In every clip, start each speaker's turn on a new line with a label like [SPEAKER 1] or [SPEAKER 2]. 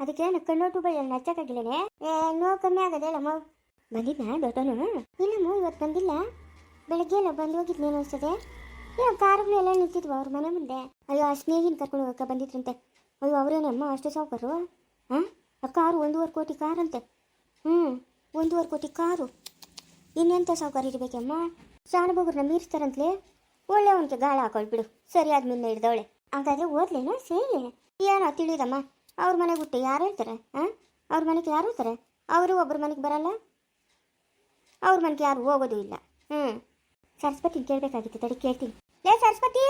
[SPEAKER 1] ಅದಕ್ಕೆ ನಾನು ಕಣ್ಣೋಟು ಬೈ ನಚ್ಚಕ್ಕಾಗಿಲ್ಲನೆ ಏ ನೋ ಕಮ್ಮಿ ಆಗದೆ ಅಲ್ಲ ಮಗು ಬಂದಿದ್ನಾ ದೊಡ್ಡನು ಇಲ್ಲಮ್ಮ, ಇವತ್ತು ಬಂದಿಲ್ಲ. ಬೆಳಗ್ಗೆ ಎಲ್ಲ ಬಂದು ಹೋಗಿದ್ನೇನು ಅನ್ಸದೆ ಏನೋ ಕಾರುಗಳೆಲ್ಲ ನಿಂತಿದ್ವು ಅವ್ರ ಮನೆ ಮುಂದೆ. ಅಯ್ಯೋ ಸ್ನೇಹಿನ ಕರ್ಕೊಂಡು ಹೋಗಕ್ಕೆ ಬಂದಿದ್ರಂತೆ. ಅಯ್ಯೋ ಅವರೇನಮ್ಮ ಅಷ್ಟು ಸಾವುಕಾರು? ಹಾಂ ಕಾರು ಒಂದೂವರೆ ಕೋಟಿ ಕಾರಂತೆ. ಹ್ಞೂ ಒಂದೂವರೆ ಕೋಟಿ ಕಾರು. ಇನ್ನೆಂಥ ಸಾವುಕಾರ ಇರಬೇಕಮ್ಮ ಶಾಣಬಗುರ್ನ ಮೀರಿಸ್ತಾರಂತಲೇ? ಅವನಿಗೆ ಗಾಳ ಹಾಕೊಳ್ಬಿಡು. ಸರಿಯಾದ ಮುನ್ನ ಹಿಡ್ದವಳೆ. ಹಾಗಾದ್ರೆ ಓದ್ಲೇನೋ ಸೇರಿ ಏನೋ ತಿಳಿದಮ್ಮ. ಅವ್ರ ಮನೆಗೆ ಹುಟ್ಟಿ ಯಾರು ಹೇಳ್ತಾರೆ ಹಾಂ ಅವ್ರ ಮನೆಗೆ ಯಾರು ಹೇಳ್ತಾರೆ? ಅವರು ಒಬ್ಬರ ಮನೆಗೆ ಬರಲ್ಲ. ಅವ್ರ ಮನೆಗೆ ಯಾರು ಹೋಗೋದು ಇಲ್ಲ. ಹ್ಞೂ ಸರಸ್ವತಿ ಕೇಳಬೇಕಾಗಿತ್ತು, ತಡಿ ಕೇಳ್ತೀನಿ. ಲೇ ಸರಸ್ವತಿ!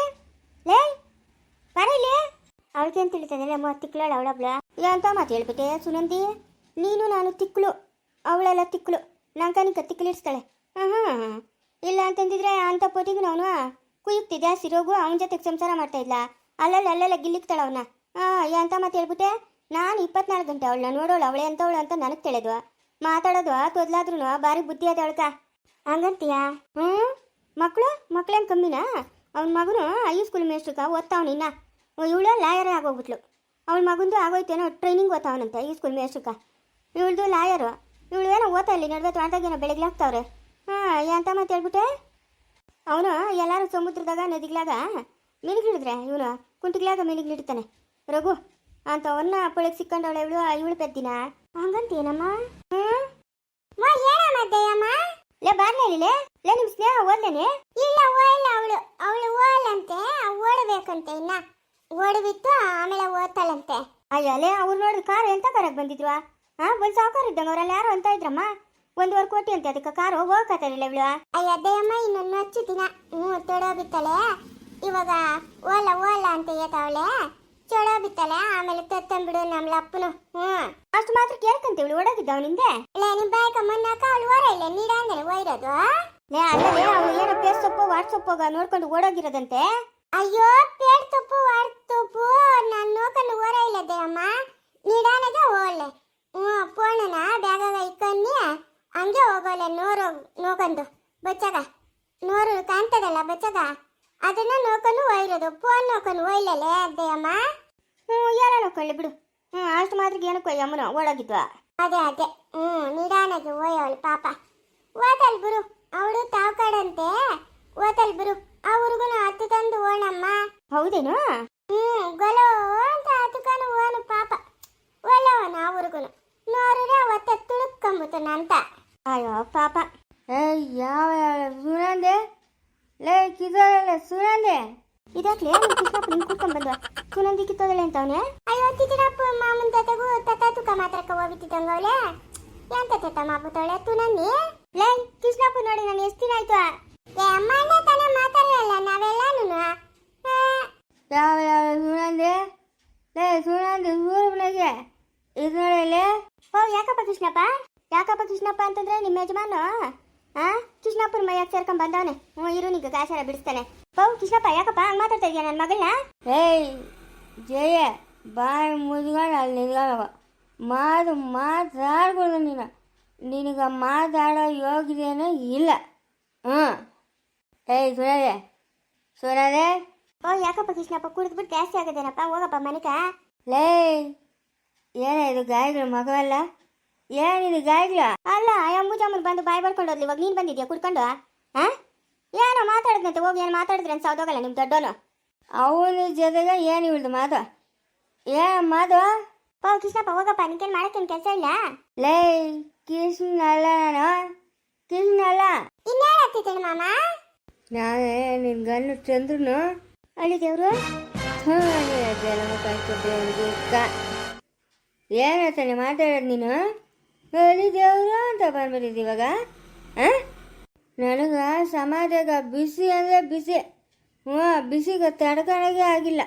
[SPEAKER 1] ಲೇ! ಬರೀ ಇಲ್ಲಿ. ಅವಳಿಗೆ ಏನು ತಿಳಿತದೆ? ಅಮ್ಮ, ತಿಕ್ಳಾಳ ಅವಳಬ್ಳ ಅಂತ ಮಾತು ಹೇಳ್ಬಿಟ್ಟೆ, ಸುನಂದಿ. ನೀನು, ನಾನು ತಿಕ್ಕಳು ಅವಳೆಲ್ಲ ತಿಕ್ಕಳು ನಂಕನಿಕ ತಿಕ್ಲಿಡ್ಸ್ತಾಳೆ ಹಾಂ ಹಾಂ ಇಲ್ಲ ಅಂತಂದಿದ್ರೆ ಅಂತ ಪೋಟಿಗೂ ಅವನು ಕುಯ್ಯುಕ್ತಿ ಸಿರೋಗು ಅವನ ಜೊತೆಗೆ ಸಂಸಾರ ಮಾಡ್ತಾ ಇದ್ಲ? ಅಲ್ಲಲ್ಲಿ, ಅಲ್ಲೆಲ್ಲ, ಗಿಲ್ಲಿಕ್ತಾಳ ಅವನ. ಹಾಂ ಅಂತ ಮತ್ತೆ ಹೇಳ್ಬಿಟ್ಟೆ? ನಾನು ಇಪ್ಪತ್ನಾಲ್ಕು ಗಂಟೆ ಅವಳನ್ನ ನೋಡೋಳು ಅವಳೆ ಎಂತವಳು ಅಂತ ನನಗೆ ತಿಳಿದ್ವ. ಮಾತಾಡೋದು ತೊದ್ಲಾದ್ರೂ ಭಾರಿ ಬುದ್ಧಿ ಅದ ಅವಳಕ. ಹಂಗಂತೀಯ? ಹ್ಞೂ. ಮಕ್ಕಳು ಮಕ್ಳೇನು ಕಮ್ಮಿನಾ? ಅವನ ಮಗನು ಐ ಸ್ಕೂಲ್ ಮೇಸ್ಟ್ರಕ ಓದ್ತಾವನ ಇನ್ನ. ಇವಳು ಲಾಯರೇ ಆಗೋಗ್ಬಿಟ್ಲು. ಅವಳ ಮಗಂದು ಆಗೋಯ್ತೇನೋ ಟ್ರೈನಿಂಗ್ ಓದ್ತಾವನಂತೆ ಈ ಸ್ಕೂಲ್ ಮೇಸ್ಟ್ರಕ ಇವಳ್ದು ಲಾಯರು ಇವಳು ಏನೋ ಓದ್ತಾ ಇಲ್ಲಿ ನಡುವೆ ತೊಗೊಂಡಾಗೇನೋ ಬೆಳಗ್ಗೆ ಹಾಕ್ತಾವ್ರೆ ಹಾಂ ಎಂತ ಮತ್ತೆ ಹೇಳ್ಬಿಟ್ಟೆ? ಅವನು ಎಲ್ಲರೂ ಸಮುದ್ರದಾಗ ನದಿಗ್ಲಾಗ ಮಿನಿಗಿಳಿದ್ರೆ ಇವನು ಕುಂಟಿಗ್ಲಾಗ ಮಿನಿಗಿಳಿಡ್ತಾನೆ ರಘು ಅಂತ ಅವನ್ನ ಪೊಳಗೆ ಸಿಕ್ಕಂಡವಳೆ ಇವಳು ಇವಳು ಪೆದ್ದಿನ? ಹಂಗಂತೇನಮ್ಮ? ಹ್ಮ್? ಏನಮ್ಮ ಲೇ ಲೇ. ನಿಮ್ ಸ್ನೇಹ ಓದ್ಲೇನೆ? ಇಲ್ಲ ಓಯಲ್ಲ ಅವಳು. ಅವಳು ಓಯಲ್ಲಂತೆ ಓಡಬೇಕಂತೆ ಇನ್ನ. ಓಡಬಿಟ್ಟು ಆಮೇಲೆ ಓದ್ತಾಳಂತೆ. ಅಯ್ಯ ಲೇ ಅವ್ರು ನೋಡಿದ ಕಾರ್ ಎಂತ ಕರಕ್ ಬಂದಿದ್ವಾ? ಹಾ ಒಂದ್ ಸಾವುಕಾರ ಇದ್ದಂಗ ಅವ್ರಲ್ಲಿ ಯಾರು ಅಂತ ಇದ್ರಮ್ಮ? ಒಂದೂವರೆ ಕೋಟಿ ಅಂತ ಅದಕ್ಕೆ ಕಾರು ಹೋಗಕತ್ತಾರಿಲ್ಲ ಇವಳು. ಅಯ್ಯ ಅದೇಮ್ಮ ಇನ್ನೊಂದು ಹಚ್ಚು ದಿನ. ಹ್ಞೂ ತೊಡೋಬಿತ್ತಾಳೆ ಇವಾಗ ಓಲ ಓಲ ಅಂತ ಏತಾವಳೆ ಚೊಡೋಬಿತ್ತಾಳೆ ಆಮೇಲೆ ತತ್ತಂಬಿಡು ನಮ್ಮ ಅಪ್ಪನು. ಹ್ಮ್ ಅಷ್ಟು ಮಾತ್ರ ಕೇಳ್ಕಂತ ಇವಳು ಓಡೋಗಿದ್ದ ಅವನಿಂದೆ ಇಲ್ಲ ನಿಮ್ಮ ಬಾಯಕ ಮೊನ್ನಾಕ ಅವಳು ಓರ ಇಲ್ಲ ನೀಡಾನೆ ವೈರದು ಒಯ್ರೋದು ಲೇ ಅಲ್ಲೇ ಅವಳು ಏನೋ ಪೇಸ್ ಸೊಪ್ಪು ವಾಟ್ ನೋಡ್ಕೊಂಡು ಓಡೋಗಿರೋದಂತೆ. ಅಯ್ಯೋ ಪೇಡ್ ತಪ್ಪು ವಾಟ್ ತಪ್ಪು ನಾನು ನೋಡ್ಕೊಂಡು ಓರ ಇಲ್ಲದೆ ಅಮ್ಮ. ನೀಡಾನಗೆ ಹೋಗ್ಲೆ ಹ್ಞೂ ಫೋನನ ಬ್ಯಾಗಾಗ ಇಕ್ಕನ್ನಿ ಹಂಗೆ ಹೋಗೋಲೆ ನೋರು ನೋಕಂದು ಬಚ್ಚಗ ನೋರು ಕಾಣ್ತದಲ್ಲ ಬಚ್ಚಗ? ಅದನ್ನ ನೋಕೊಂಡು ಒಯ್ರೋದು ಫೋನ್ ನೋಕೊಂಡು ಒಯ್ಲಲೆ ಅದೇ ಅಮ್ಮ. ಹ್ಞೂ ಯಾರ ಕಳ್ಳಿ ಬಿಡು. ಹ್ಞೂ ಅಷ್ಟು ಮಾತ್ರ ಏನಕ್ಕೆ ಯಮುನ ಓಡೋಗಿದ್ವ. ಅದೇ ಅದೇ. ಹ್ಞೂ ನಿಧಾನಕ್ಕೆ ಒಯ್ಯವಳು ಪಾಪ. ಓದಲ್ ಬಿಡು. ಅವಳು ತಾವ್ಕಾಡಂತೆ. ಓದಲ್ ಬಿಡು. ಅವ್ರಿಗೂ ಹತ್ತು ತಂದು ಓಣಮ್ಮ. ಹೌದೇನು? ಹ್ಞೂ ಗೊಲೋ ಅಂತ ಹತ್ತುಕನು ಓನು ಪಾಪ. ಒಲ್ಲವನ ಅವ್ರಿಗೂ ನೋಡಿದ್ರೆ ಅವತ್ತ ತುಳುಕ್ಕಂಬುತ್ತನ ಅಂತ ಅಯ್ಯೋ ಪಾಪ.
[SPEAKER 2] ಏ ಯಾವ ಸುನಂದೆ? ಲೇ ಕಿದೋಲ್ಲ ಸುನಂದೆ?
[SPEAKER 1] ಇದಾಕ್ಲೆ? ಸುನಂದಿ ಕಿತ್ತೋದಳೆ ಅಂತವನೆ ಅಯ್ಯೋ ತಿತ್ತಿನಪ್ಪ ಮಾಮನ್ ಜೊತೆಗೂ ತತ ತುಕ ಮಾತ್ರಕ್ಕ ಅವಳೆ. ಎಂತ ತತ ಮಾಪುತ್ತವಳೆ? ನನ್ನಿ? ಲೇ ಕೃಷ್ಣಪ್ಪ ನೋಡಿ ನಾನು ಎಷ್ಟು ದಿನ ಆಯ್ತು? ಏ ಅಮ್ಮನೇ ತಾನೇ ಮಾತಾಡಲ್ಲ ನಾವೆಲ್ಲಾನು
[SPEAKER 2] ಯಾವ ಯಾವ ಸುನಂದೆ? ಲೇ ಸುನಂದೆ ಸೂರ್ಯನಿಗೆ ಇದು ನೋಡಲೆ
[SPEAKER 1] ಓ ಯಾಕಪ್ಪ ಕೃಷ್ಣಪ್ಪ? ಯಾಕಪ್ಪ ಕೃಷ್ಣಪ್ಪ ಅಂತಂದ್ರೆ ನಿಮ್ಮ ಯಜಮಾನ? ಆ ಕೃಷ್ಣಪ್ಪನ ಮೈಯಾಗ ಸೇರ್ಕೊಂಡ್ ಬಂದವನೆ. ಹ್ಞೂ ಇರು ನಿಗ ಗಾಚಾರ ಬಿಡಿಸ್ತಾನೆ. ಓ ಕೃಷ್ಣಪ್ಪ ಯಾಕಪ್ಪ ಮಾತಾಡ್ತಾ ಇದೀಯ ನನ್ನ ಮಗಳನ್ನ?
[SPEAKER 2] ಏಯ್ ಜಯ ಬಾಯಿ ಮುದ್ಗಾಡ ಅಲ್ಲಿ ನಿಲ್ಗಾಡವ ಮಾತು ಮಾತಾಡ್ಬೋದು ನೀನು. ನಿನಗೆ ಮಾತಾಡೋ ಯೋಗ್ಯದೇನೂ ಇಲ್ಲ. ಹ್ಞೂ. ಏಯ್ ಸುರದೆ ಸುರದೆ
[SPEAKER 1] ಓ ಯಾಕಪ್ಪ ಕೃಷ್ಣಪ್ಪ ಕುಡಿದ್ಬಿಟ್ಟು ಜಾಸ್ತಿ ಆಗದೇನಪ್ಪ? ಹೋಗಪ್ಪ ಮನೆಕ
[SPEAKER 2] ಲೇ ಏನ ಇದು ಗಾಯಗಳು ಮಗವಲ್ಲ? ಏನಿದು ಗಾಯಗಳು?
[SPEAKER 1] ಅಲ್ಲ ಅಂಬುಜಮ್ಮನ್ ಬಂದು ಬಾಯಿ ಬರ್ಕೊಂಡು ಹೋದ್ಲಿ. ಇವಾಗ ನೀನು ಬಂದಿದ್ಯಾ ಕುಡ್ಕೊಂಡು? ಹಾಂ? ಏನೋ ಮಾತಾಡಿದ್ನಂತೆ. ಹೋಗಿ ಏನು ಮಾತಾಡಿದ್ರೆ ಅಂತ ಸೌದೋಗಲ್ಲ ನಿಮ್ಮ ದೊಡ್ಡೋನು.
[SPEAKER 2] ಅವನ ಜೊತೆಗೆ ಏನು ಇವಳ್ದು ಮಾಧವ ಏ ಮಾಧವ
[SPEAKER 1] ಓ ಕೃಷ್ಣಪ್ಪ ಹೋಗಪ್ಪ ನಿನ್ಗೇನು ಮಾಡಕ್ಕೇನು ಕೆಲಸ ಇಲ್ಲ?
[SPEAKER 2] ಲೇ ಕೃಷ್ಣ ಅಲ್ಲ ನಾನು ಕೃಷ್ಣ ಅಲ್ಲ
[SPEAKER 1] ಆಗ್ತಿದ್ದೇನೆ ಮಾಮ?
[SPEAKER 2] ನಾನೇ ನಿನ್ನ ಗಂಡು ಚಂದ್ರನು.
[SPEAKER 1] ಅಳಿ ದೇವ್ರು
[SPEAKER 2] ಜನ್ಮ ಕಷ್ಟ ಏನು ತಾನೆ ಮಾತಾಡೋದು ನೀನು? ಅಳಿ ದೇವರು ಅಂತ ಬಂದ್ಬಿಟ್ಟಿದ್ದೀವಾಗ ಹಾಂ ನನಗೆ ಸಮಾಜಗ ಬಿಸಿ ಅಂದರೆ ಬಿಸಿ. ಹ್ಞೂ ಬಿಸಿಗೆ ತಡ್ಕೊಳಗೆ ಆಗಿಲ್ಲ.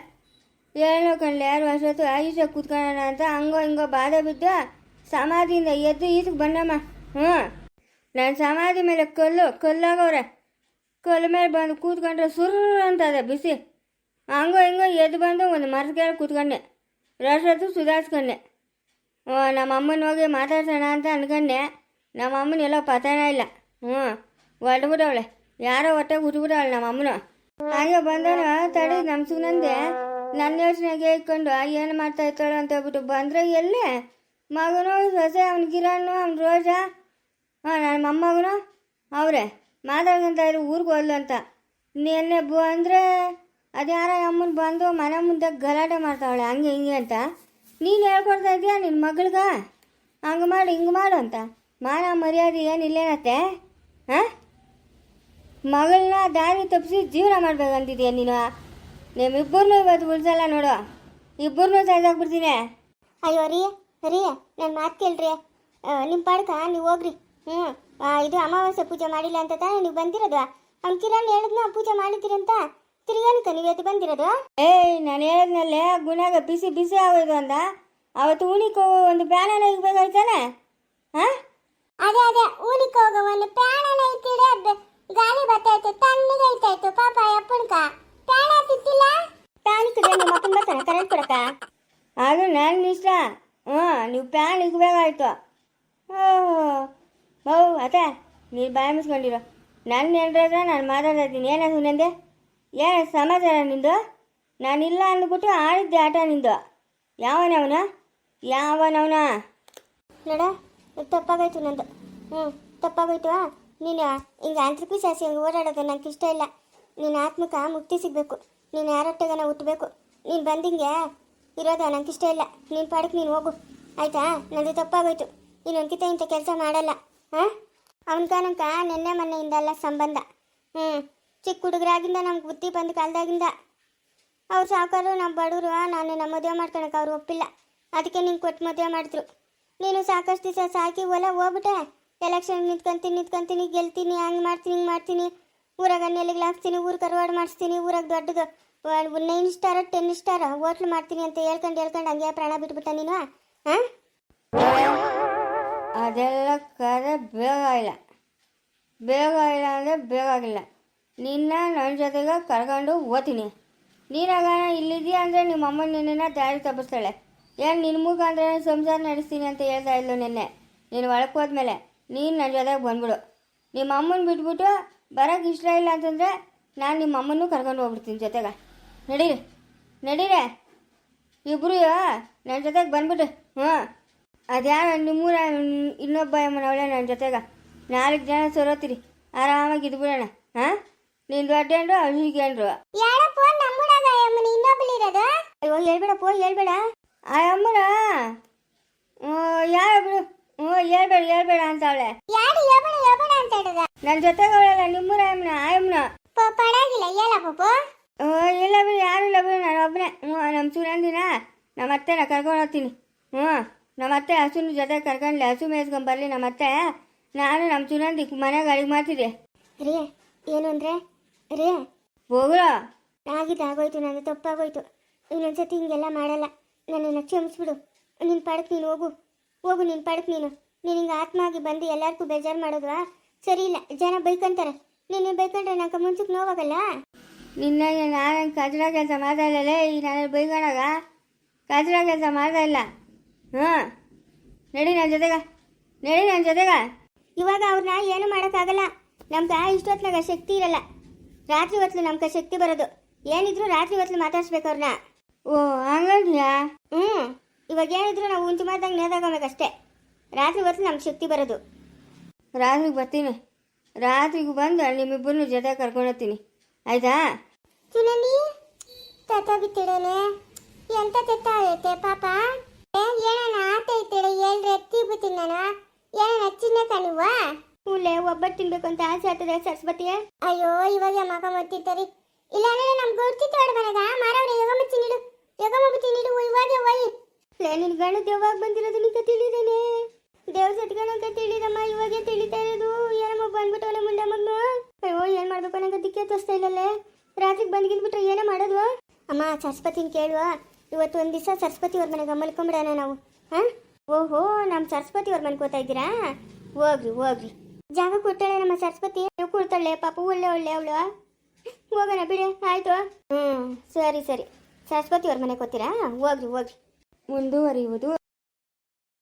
[SPEAKER 2] ಏನೋ ಕಣ್ಲೆ ಯಾರು ಅಷ್ಟೊತ್ತು ಆಯುಷ್ಯ ಕೂತ್ಕೊಳ್ಳೋಣ ಅಂತ ಹಂಗೋ ಹಿಂಗೋ ಬಾಧೆ ಬಿದ್ದು ಸಮಾಧಿಯಿಂದ ಎದ್ದು ಈಚೆಗೆ ಬಂದಮ್ಮ. ಹ್ಞೂ. ನಾನು ಸಮಾಧಿ ಮೇಲೆ ಕಲ್ಲು ಕಲ್ಲಾಗವ್ರೆ ಕಲ್ಲು ಮೇಲೆ ಬಂದು ಕೂತ್ಕೊಂಡ್ರೆ ಸುರ್ರ ಅಂತದೆ ಬಿಸಿ. ಹಂಗೋ ಹಿಂಗೋ ಎದ್ದು ಬಂದು ಒಂದು ಮರದ ಕೆಳಗೆ ಕೂತ್ಕೊಂಡೆ. ರಸತ್ತು ಸುಧಾರಿಸ್ಕೊಂಡೆ. ಹ್ಞೂ ನಮ್ಮ ಅಮ್ಮನ ಹೋಗಿ ಮಾತಾಡ್ಸೋಣ ಅಂತ ಅನ್ಕೊಂಡೆ. ನಮ್ಮ ಅಮ್ಮನ ಎಲ್ಲೋ ಪತನ ಇಲ್ಲ. ಹ್ಞೂ. ಹೊರಟ್ಬಿಟ್ಟವಳೆ ಯಾರೋ ಹೊಟ್ಟೆ ಕೂತ್ಬಿಟ್ಟವಳೆ ನಮ್ಮ ಅಮ್ಮನ ಹಾಗೆ ಬಂದವನು ತಡಿ ನಮ್ಮ ಸುನಂದೆ ನನ್ನ ಯೋಚನೆಗೆ ಇಟ್ಕೊಂಡು ಏನು ಮಾಡ್ತಾ ಇರ್ತಾಳೆ ಅಂತ ಹೇಳ್ಬಿಟ್ಟು ಬಂದರೆ ಎಲ್ಲಿ? ಮಗನು ಸೊಸೆ, ಅವ್ನ ಕಿರಣ್ಣು ಅವ್ನ ರೋಜಾ ಹಾಂ ನನ್ನ ಮೊಮ್ಮಗನು, ಅವರೇ. ಮಾತಾಡ್ಕೊಂತ ಇರು, ಊರಿಗೆ ಹೋದ್ಲು ಅಂತ. ನಿನ್ನೆ ಬಂದ್ರೆ ಅದ್ಯಾರ ಅಮ್ಮನ ಬಂದು ಮನೆ ಮುಂದೆ ಗಲಾಟೆ ಮಾಡ್ತಾವಳೆ, ಹಂಗೆ ಹಿಂಗೆ ಅಂತ. ನೀನು ಹೇಳ್ಕೊಡ್ತಾ ಇದೀಯಾ ನಿನ್ನ ಮಗಳ್ಗ? ಹಂಗೆ ಮಾಡು, ಹಿಂಗೆ ಮಾಡು ಅಂತ. ಮಾನ ಮರ್ಯಾದೆ ಏನಿಲ್ಲೇನತ್ತೆ? ಹಾಂ? ಮಗಳನ್ನ ದಾರಿ ತಪ್ಪಿಸಿ ಜೀವನ ಮಾಡ್ಬೇಕಂತಿದ್ಯಾ ನೀನು? ನಿಮ್ಮಿಬ್ಬರನ್ನೂ ಇವತ್ತು ಉಳ್ಸಲ್ಲ ನೋಡು. ಇಬ್ಬರನ್ನೂ ತೆಗೆದಾಕ್ಬಿಡ್ತೀನಿ
[SPEAKER 1] ಅಯ್ಯೋ ರೀ ರೀ ನನ್ನ ಮಾತು ಕೇಳ್ರಿ. ನಿಮ್ಮ ಪಾಡ್ಕ ನೀವು ಹೋಗ್ರಿ. ಹ್ಞೂ ಇದು ಅಮಾವಾಸ್ಯೆ ಪೂಜೆ ಮಾಡಿಲ್ಲ ಅಂತ ತಾನೇ ನೀವು ಬಂದಿರೋದು? ಅವ್ನು ಕಿರಣ್ ಹೇಳಿದ್ನ ಪೂಜೆ ಮಾಡಿದ್ದೀರಂತ ತಿರ್ಗೇನಕ ನೀವು ಇವತ್ತು ಬಂದಿರೋದು?
[SPEAKER 2] ಏಯ್ ನಾನು ಹೇಳಿದ್ನಲ್ಲೇ ಗುಣಾಗ ಬಿಸಿ ಬಿಸಿ ಆಗೋದು ಅಂದ. ಅವತ್ತು ಉಣಿಕೋ ಒಂದು ಬ್ಯಾನನ ಇಗ್ಬೇಕಾಯ್ತಾನೆ ಹಾಂ
[SPEAKER 1] ಅದೇ ಅದೇ ಊರಿಗೆ ಹೋಗೋ ಒಂದು ಪ್ಯಾಣನ ಇಟ್ಟಿಡೆ ಗಾಳಿ ಬರ್ತಾಯ್ತು ತಣ್ಣಗೆ ಐತಾಯ್ತು ಪಾಪ ಅಪ್ಪನ್ಕ ಪ್ಯಾಣ ತಿತ್ತಿಲ್ಲ ಪ್ಯಾನ್ ಇಟ್ಟಿದ್ರೆ ನಿಮ್ಮ ಅಪ್ಪನ ಬರ್ತಾನೆ ಕರೆಂಟ್ ಕೊಡಕ
[SPEAKER 2] ಅದು ನನ್ನ ಇಷ್ಟ ಹ್ಞೂ ನೀವು ಪ್ಯಾನ್ ಇಗ್ಬೇಕಾಯ್ತು ಓಹೋ ಹೌ ಅತ್ತೆ ನೀನು ಬಾಯಿ ಮುಚ್ಕೊಂಡಿರೋ ನನ್ನ ಏನ್ರ ನಾನು ಮಾತಾಡ್ತಾ ಇದ್ದೀನಿ ಏನಾದ್ರು ನಂದೆ? ಏನು ಸಮಾಚಾರ ನಿಂದು? ನಾನಿಲ್ಲ ಅಂದ್ಬಿಟ್ಟು ಆಡಿದ್ದೆ ಆಟ ನಿಂದು. ಯಾವನವನ ಯಾವನವನ
[SPEAKER 1] ನೋಡ ತಪ್ಪಾಗೋಯ್ತು ನಂದು. ಹ್ಞೂ ತಪ್ಪಾಗೋಯ್ತು. ನೀನು ಹಿಂಗೆ ಆಂತ್ರಿಕ ಶಾಸಿ ಹಿಂಗೆ ಓಡಾಡೋದು ನನಗೆ ಇಷ್ಟ ಇಲ್ಲ. ನಿನ್ನ ಆತ್ಮಕ ಮುಕ್ತಿ ಸಿಗಬೇಕು. ನೀನು ಯಾರೊಟ್ಟೆಗನ ಹುಟ್ಟಬೇಕು ನೀನು ಬಂದಿಂಗೆ ಇರೋದು ನನಗೆ ಇಷ್ಟ ಇಲ್ಲ. ನಿನ್ನ ಪಾಡಕ್ಕೆ ನೀನು ಹೋಗು. ಆಯಿತಾ? ನಂದು ತಪ್ಪಾಗೋಯ್ತು. ಇನ್ನೊಂದ್ಕಿತ ಇಂಥ ಕೆಲಸ ಮಾಡಲ್ಲ. ಹಾಂ? ಅವನ್ಕನಕ ನಿನ್ನೆ ಮೊನ್ನೆಯಿಂದಲ್ಲ ಸಂಬಂಧ. ಹ್ಞೂ ಚಿಕ್ಕ ಹುಡುಗರಾಗಿಂದ ನಮ್ಗೆ ಬುದ್ಧಿ ಬಂದ ಕಾಲದಾಗಿಂದ. ಅವ್ರು ಸಾವುಕಾರು ನಮ್ಮ ಬಡವರು, ನಾನು ನಮ್ಮ ಮದುವೆ ಮಾಡ್ಕೊಳಕ್ಕೆ ಅವ್ರು ಒಪ್ಪಿಲ್ಲ. ಅದಕ್ಕೆ ನಿಂಗೆ ಕೊಟ್ಟು ಮದುವೆ ಮಾಡಿದ್ರು. ನೀನು ಸಾಕಷ್ಟು ದಿವಸ ಸಾಕಿ ಹೊಲ ಹೋಗ್ಬಿಟ್ಟೆ. ಎಲೆಕ್ಷನ್ ನಿಂತ್ಕೊಂತೀನಿ ನಿಂತ್ಕೊಂತೀನಿ, ಗೆಲ್ತೀನಿ, ಹಂಗೆ ಮಾಡ್ತೀನಿ, ಹಿಂಗೆ ಮಾಡ್ತೀನಿ. ಊರಾಗ ನೆಲೆಗಳು ಹಾಕ್ತೀನಿ ಊರು ಕರ್ವಾಡ್ ಮಾಡಿಸ್ತೀನಿ, ಊರಾಗ ದೊಡ್ಡದು nine star, ten star hotel ಮಾಡ್ತೀನಿ ಅಂತ ಹೇಳ್ಕೊಂಡು ಹೇಳ್ಕೊಂಡು ಹಂಗೆ ಪ್ರಾಣ ಬಿಟ್ಬಿಟ್ಟ ನೀನು ಹಾಂ
[SPEAKER 2] ಅದೆಲ್ಲ ಕರೆ ಬೇಗ ಇಲ್ಲ. ಬೇಗ ಇಲ್ಲ ಅಂದರೆ ಬೇಗ ಆಗಿಲ್ಲ. ನಿನ್ನ ನನ್ನ ಜೊತೆಗೆ ಕರ್ಕೊಂಡು ಓದ್ತೀನಿ ನೀನಾಗ ಇಲ್ಲಿದೆಯಾ ಅಂದರೆ ನಿಮ್ಮ ಅಮ್ಮ ನಿನ್ನನ್ನು ದಾರಿ ತಪ್ಪಿಸ್ತಾಳೆ. ಏನು ನಿನ್ನ ಮುಖ ಅಂದರೆ ಸಂಸಾರ ನಡೆಸ್ತೀನಿ ಅಂತ ಹೇಳ್ತಾ ಇದ್ಲು ನಿನ್ನೆ. ನೀನು ಒಳಕ್ಕೆ ಹೋದ್ಮೇಲೆ ನೀನು ನನ್ನ ಜೊತೆಗೆ ಬಂದ್ಬಿಡು. ನಿಮ್ಮ ಅಮ್ಮನ ಬಿಟ್ಬಿಟ್ಟು ಬರೋಕ್ಕೆ ಇಷ್ಟ ಇಲ್ಲ ಅಂತಂದರೆ ನಾನು ನಿಮ್ಮ ಅಮ್ಮನೂ ಕರ್ಕೊಂಡು ಹೋಗ್ಬಿಡ್ತೀನಿ ಜೊತೆಗೆ. ನಡೀರಿ. ನಡೀರೆ. ಇಬ್ಬರು ನನ್ನ ಜೊತೆಗೆ ಬಂದ್ಬಿಟ್ಟು. ಹ್ಞೂ ಅದ್ಯಾರ ನಿಮ್ಮೂರ ಇನ್ನೊಬ್ಬ ಅವಳೆ ನನ್ನ ಜೊತೆಗ. ನಾಲ್ಕು ಜನ ಸರೋತೀರಿ ಆರಾಮಾಗಿ ಇದ್ಬಿಡೋಣ ಹಾಂ? ನೀನು ದೊಡ್ಡೇನ್ರು ಅವ್ರು ಹೀಗೇನ್ರು
[SPEAKER 1] ಅಯ್ಯೋ ಹೇಳ್ಬೇಡ ಅಮ್ಮನ ಫೋನ್ ಹೇಳ್ಬೇಡ
[SPEAKER 2] ಆ ಅಮ್ಮನ? ಯಾರು ಬಿಡು ಹ್ಞೂ ಹೇಳ್ಬೇಡ ಹೇಳ್ಬೇಡ
[SPEAKER 1] ಅಂತ ಅವಳೆ.
[SPEAKER 2] ನನ್ನ ಜೊತೆಗೆ ಅವಳಲ್ಲ ನಿಮ್ಮೂರ ಅಮ್ಮನ ಆಯಮ್ಮನ
[SPEAKER 1] ಪಡಾಗಿಲ್ಲ ಓ
[SPEAKER 2] ಇಲ್ಲ ಬಿಡು ಯಾರು ಇಲ್ಲ ಬಿಡು ನಾನು ಒಬ್ಬನೇ ಹ್ಞೂ ನಮ್ಮ ಸುನಂದಿನ. ನಮ್ಮ ಅತ್ತೆನ ಕರ್ಕೊಂಡು ಹೋಗ್ತೀನಿ. ಹ್ಞೂ ನಮ್ಮ ಅತ್ತೆ ಹಸುನ ಜೊತೆ ಕರ್ಕೊಂಡ್ಲಿ ಹಸು ಮೇಯ್ಸ್ಕೊಂಬರ್ಲಿ ನಮ್ಮ ಅತ್ತೆ ನಾನು ನಮ್ಮ ಸುನಂದಿ ಮನೆಗೆ ಅಡಿಗೆ ಮಾಡ್ತಿದ್ದೆ.
[SPEAKER 1] ರೀ ಏನು ಅಂದ್ರೆ? ರೀ.
[SPEAKER 2] ಹೋಗ್ರ
[SPEAKER 1] ಆಗಿದ್ದಾಗೋಯ್ತು ನಂದು ತಪ್ಪಾಗೋಯ್ತು. ಇನ್ನೊಂದ್ಸತಿ ಹಿಂಗೆಲ್ಲ ಮಾಡಲ್ಲ. ನನ್ನನ್ನು ಕ್ಷಮಿಸ್ಬಿಡು. ನಿನ್ನ ಪಾಡಕ್ಕೆ ನೀನು ಹೋಗು. ಹೋಗು ನಿನ್ನ ಪಾಡಕ್ಕೆ ನೀನು. ನೀನು ಹಿಂಗೆ ಆತ್ಮ ಆಗಿ ಬಂದು ಎಲ್ಲರಿಗೂ ಬೇಜಾರು ಮಾಡೋದ್ವಾ? ಸರಿ ಇಲ್ಲ ಜನ ಬೈಕೊಂತಾರೆ. ನೀನು ಬೈಕೊಂಡ್ರೆ ನಂಗೆ ಮುಂಚೆಗೆ ನೋವಾಗಲ್ಲ?
[SPEAKER 2] ನಿನ್ನ ನಾನು ಕಜ್ರ ಕೆಲಸ ಮಾಡ್ತಾ ಇಲ್ಲಲೇ ಈ ನಾನು ಬೈಗೋಣಾಗ ಕಜ್ರ ಕೆಲಸ ಮಾಡ್ತಾ ಇಲ್ಲ. ಹಾಂ ನಡಿ ನನ್ನ ಜೊತೆಗ. ನಡಿ ನನ್ನ ಜೊತೆಗ.
[SPEAKER 1] ಇವಾಗ ಅವ್ರನ್ನ ಏನು ಮಾಡೋಕ್ಕಾಗಲ್ಲ. ತಾಯಿ ಇಷ್ಟೊತ್ನಾಗ ಶಕ್ತಿ ಇರಲ್ಲ. ರಾತ್ರಿ ಹೊತ್ಲು ನಮ್ಗೆ ಶಕ್ತಿ ಬರೋದು. ಏನಿದ್ರು ರಾತ್ರಿ ಹೊತ್ಲು ಮಾತಾಡ್ಸ್ಬೇಕು ಅವ್ರನ್ನ
[SPEAKER 2] ಓ ಹಂಗಂದ್ಯಾ?
[SPEAKER 1] ಹ್ಞೂ ಇವಾಗ ಏನಿದ್ರು ನಾವು ಉಂಚು ಮಾಡ್ದಂಗೆ ನೇದಾಗಬೇಕಷ್ಟೇ ರಾತ್ರಿ ಹೊತ್ತು ನಮ್ಗೆ ಶಕ್ತಿ ಬರೋದು.
[SPEAKER 2] ರಾತ್ರಿಗೆ ಬರ್ತೀನಿ. ರಾತ್ರಿಗೂ ಬಂದು ನಿಮ್ಮಿಬ್ಬರನ್ನ ಜೊತೆ ಕರ್ಕೊಂಡು ಹೋಗ್ತೀನಿ. ಆಯ್ತಾ?
[SPEAKER 1] ಸುನಂದಿ ತತ ಬಿತ್ತಿಡನೆ ಎಂತ ತೆತ್ತ ಐತೆ ಪಾಪ? ಏನನ ಆತೈತಿಡೆ ಹೇಳ್ರಿ ಎತ್ತಿ ಬಿತ್ತೀನಿ ನಾನು. ಏನನ ಚಿನ್ನ ಕಣಿವ ಹೂಲೆ ಒಬ್ಬಟ್ಟು ತಿನ್ಬೇಕು ಅಂತ ಆಸೆ ಆಗ್ತದೆ ಸರಸ್ವತಿ ಅಯ್ಯೋ ಇವಾಗ ಮಗ ಮತ್ತಿತ್ತರಿ. ಇಲ್ಲ ಅಂದ್ರೆ ನಮ್ ಗುರ್ತಿ ತೋಡ ಬರದ? ಮಾರವ್ರೆ ಯೋಗ ತಿನ್ನಿಡು ನೀಡು ಯೋಗ ಮುಚ್ಚಿ ನೀಡು ಇವಾಗ ಒಯ್ ಲೇ ನಿನ್ ಗಂಡ ದೇವಾಗ ಬಂದಿರೋದು ನಿಂಗೆ ತಿಳಿದೇನೆ. ದೇವ್ರ ಸತ್ಗಣಕ ತಿಳಿದಮ್ಮ ಇವಾಗೆ ತಿಳಿತಾ ಇರೋದು. ಏನಮ್ಮ ಬಂದ್ಬಿಟ್ಟವಳೆ ಮುಂದೆ ಮಗ್ನು? ಅಯ್ಯೋ ಏನ್ ಮಾಡ್ಬೇಕು ಅನ್ನೋ ದಿಕ್ಕೆ ತೋರಿಸ್ತಾ ಇಲ್ಲಲ್ಲೇ. ರಾತ್ರಿಗೆ ಬಂದ್ಗಿಂದ್ಬಿಟ್ರೆ ಏನೋ ಮಾಡೋದು? ಅಮ್ಮ ಸರಸ್ವತಿನ ಕೇಳುವ ಇವತ್ತು ಒಂದು ದಿವಸ ಸರಸ್ವತಿ ಅವ್ರ ಮನೆಗೆ ಮಲ್ಕೊಂಬಿಡೋಣ ನಾವು. ಹಾಂ? ಓಹೋ ನಮ್ಮ ಸರಸ್ವತಿ ಅವ್ರ ಹೋಗ್ತಾ ಇದ್ದೀರಾ? ಹೋಗ್ರಿ ಹೋಗ್ರಿ ಜಾಗ ಕೊಡ್ತಾಳೆ ನಮ್ಮ ಸರಸ್ವತಿ. ಕೊಡ್ತಾಳೆ ಪಾಪ ಒಳ್ಳೆ ಒಳ್ಳೆ ಅವಳು. ಹೋಗೋಣ ಬಿಡಿ, ಆಯ್ತು? ಹ್ಞೂ ಸರಿ ಸರಿ. ಸರಸ್ವತಿ ಅವ್ರ ಮನೆಗೆ ಹೋಗ್ತೀರಾ ಹೋಗ್ರಿ ಹೋಗ್ರಿ
[SPEAKER 2] ಮುಂದುವರಿಯುವುದು